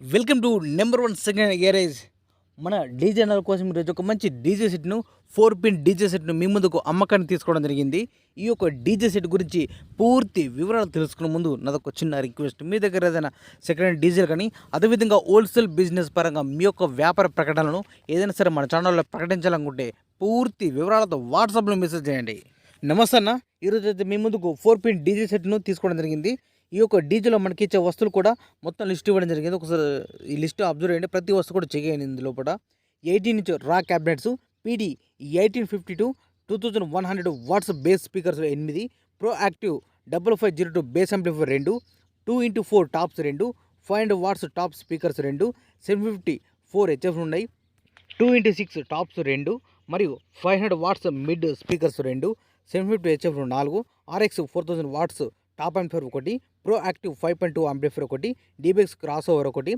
Welcome to number one second garage. మన DJ అన్నల కోసం ఈరోజు ఒక మంచి డీజే సెట్ను ఫోర్ పిన్ డీజే సెట్ను మీ ముందుకు అమ్మకాన్ని తీసుకోవడం జరిగింది. ఈ యొక్క డీజే సెట్ గురించి పూర్తి వివరాలు తెలుసుకునే ముందు నాదొక చిన్న రిక్వెస్ట్. మీ దగ్గర ఏదైనా సెకండ్ హ్యాండ్ డీజిల్ కానీ అదేవిధంగా హోల్సేల్ బిజినెస్ పరంగా మీ యొక్క వ్యాపార ప్రకటనలను ఏదైనా సరే మన ఛానల్లో ప్రకటించాలనుకుంటే పూర్తి వివరాలతో వాట్సాప్లో మెసేజ్ చేయండి. నమస్తే అన్న. ఈరోజు అయితే మీ ముందుకు ఫోర్ పిన్ డీజే సెట్ను తీసుకోవడం జరిగింది. ఈ యొక్క డీజీలో మనకి ఇచ్చే వస్తువులు కూడా మొత్తం లిస్ట్ ఇవ్వడం జరిగింది. ఒకసారి ఈ లిస్ట్ అబ్జర్వ్ చేయండి. ప్రతి వస్తువు కూడా చెక్ చేయండి ఇందులో కూడా. ఎయిటీన్ ఇంచ్ రా cabinets PD eighteen fifty two two thousand one hundred watts bass speakers ఎనిమిది pro active double five zero two bass amplifier రెండు టూ ఇంటూ ఫోర్ టాప్స్ రెండు five hundred watts top speakers రెండు seven fifty four HF ఉన్నాయి two into six tops రెండు మరియు five hundred watts mid speakers రెండు seven fifty HF నాలుగు RX four thousand watts top amplifier ఒకటి pro active five point two amplifier ఒకటి డీబెక్స్ cross over ఒకటి.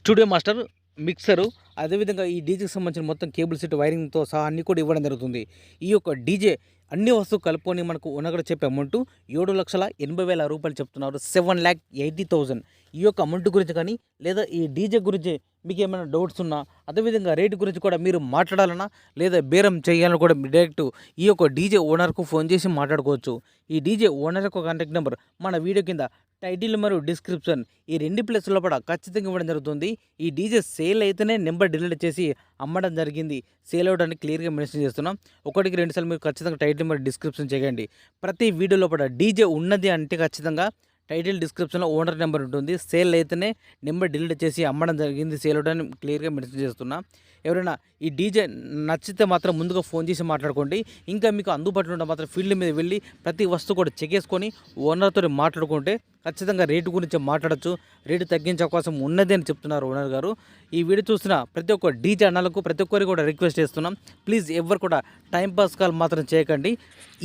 Studio master mixer అదేవిధంగా ఈ డీజేకి సంబంధించిన మొత్తం కేబుల్ సెట్ వైరింగ్తో సహా అన్ని కూడా ఇవ్వడం జరుగుతుంది. ఈ యొక్క డీజే అన్ని వస్తువు కలుపుకొని మనకు ఉన్నగడ చెప్పే అమౌంట్ ఏడు లక్షల ఎనభై వేల రూపాయలు చెప్తున్నారు. సెవెన్ ల్యాక్ ఎయిటీ థౌజండ్ ఈ యొక్క అమౌంట్ గురించి కానీ లేదా ఈ డీజే గురించి మీకు ఏమైనా డౌట్స్ ఉన్నా అదేవిధంగా రేటు గురించి కూడా మీరు మాట్లాడాలన్నా లేదా బేరం చేయాలని కూడా డైరెక్ట్ ఈ యొక్క డీజే ఓనర్కు ఫోన్ చేసి మాట్లాడుకోవచ్చు. ఈ డీజే ఓనర్ యొక్క కాంటాక్ట్ నెంబర్ మన వీడియో కింద టైటిల్ మరియు డిస్క్రిప్షన్ ఈ రెండు ప్లేస్లో కూడా ఖచ్చితంగా ఇవ్వడం జరుగుతుంది. ఈ డీజే సేల్ అయితేనే నెంబర్ డిలీట్ చేసి అమ్మడం జరిగింది. సేల్ అవ్వడానికి క్లియర్గా మెన్షన్ చేస్తున్నాం. ఒకటికి రెండు సార్లు మీరు ఖచ్చితంగా టైటిల్ మరియు డిస్క్రిప్షన్ చేయండి ప్రతి వీడియోలో కూడా డీజే ఉన్నది అంటే ఖచ్చితంగా టైటిల్ డిస్క్రిప్షన్లో ఓనర్ నెంబర్ ఉంటుంది. సేల్ అయితేనే నెంబర్ డిలీట్ చేసి అమ్మడం జరిగింది. సేల్ అవడానికి క్లియర్గా మెన్షన్ చేస్తున్నా. ఎవరైనా ఈ డీజే నచ్చితే మాత్రం ముందుగా ఫోన్ చేసి మాట్లాడుకోండి. ఇంకా మీకు అందుబాటులో ఉంటే మాత్రం ఫీల్డ్ మీద వెళ్ళి ప్రతి వస్తువు కూడా చెక్ చేసుకొని ఓనర్తో మాట్లాడుకుంటే ఖచ్చితంగా రేటు గురించి మాట్లాడచ్చు. రేటు తగ్గించే అవకాశం ఉన్నది అని చెప్తున్నారు ఓనర్ గారు. ఈ వీడియో చూసిన ప్రతి ఒక్క డీజే అన్నలకు ప్రతి ఒక్కరికి కూడా రిక్వెస్ట్ చేస్తున్నాం. ప్లీజ్ ఎవరు కూడా టైంపాస్ కాల్ మాత్రం చేయకండి.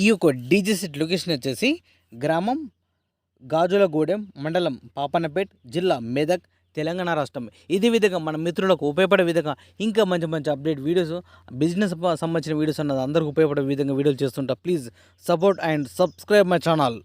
ఈ యొక్క డీజే సెట్ లొకేషన్ వచ్చేసి గ్రామం గాజులగూడెం మండలం పాపన్నపేట్ జిల్లా మెదక్ తెలంగాణ రాష్ట్రం. ఇదే విధంగా మన మిత్రులకు ఉపయోగపడే విధంగా ఇంకా మంచి మంచి అప్డేట్ వీడియోస్ బిజినెస్ సంబంధించిన వీడియోస్ అన్నది అందరికీ ఉపయోగపడే విధంగా వీడియోలు చేస్తుంటా. Please support and subscribe my channel.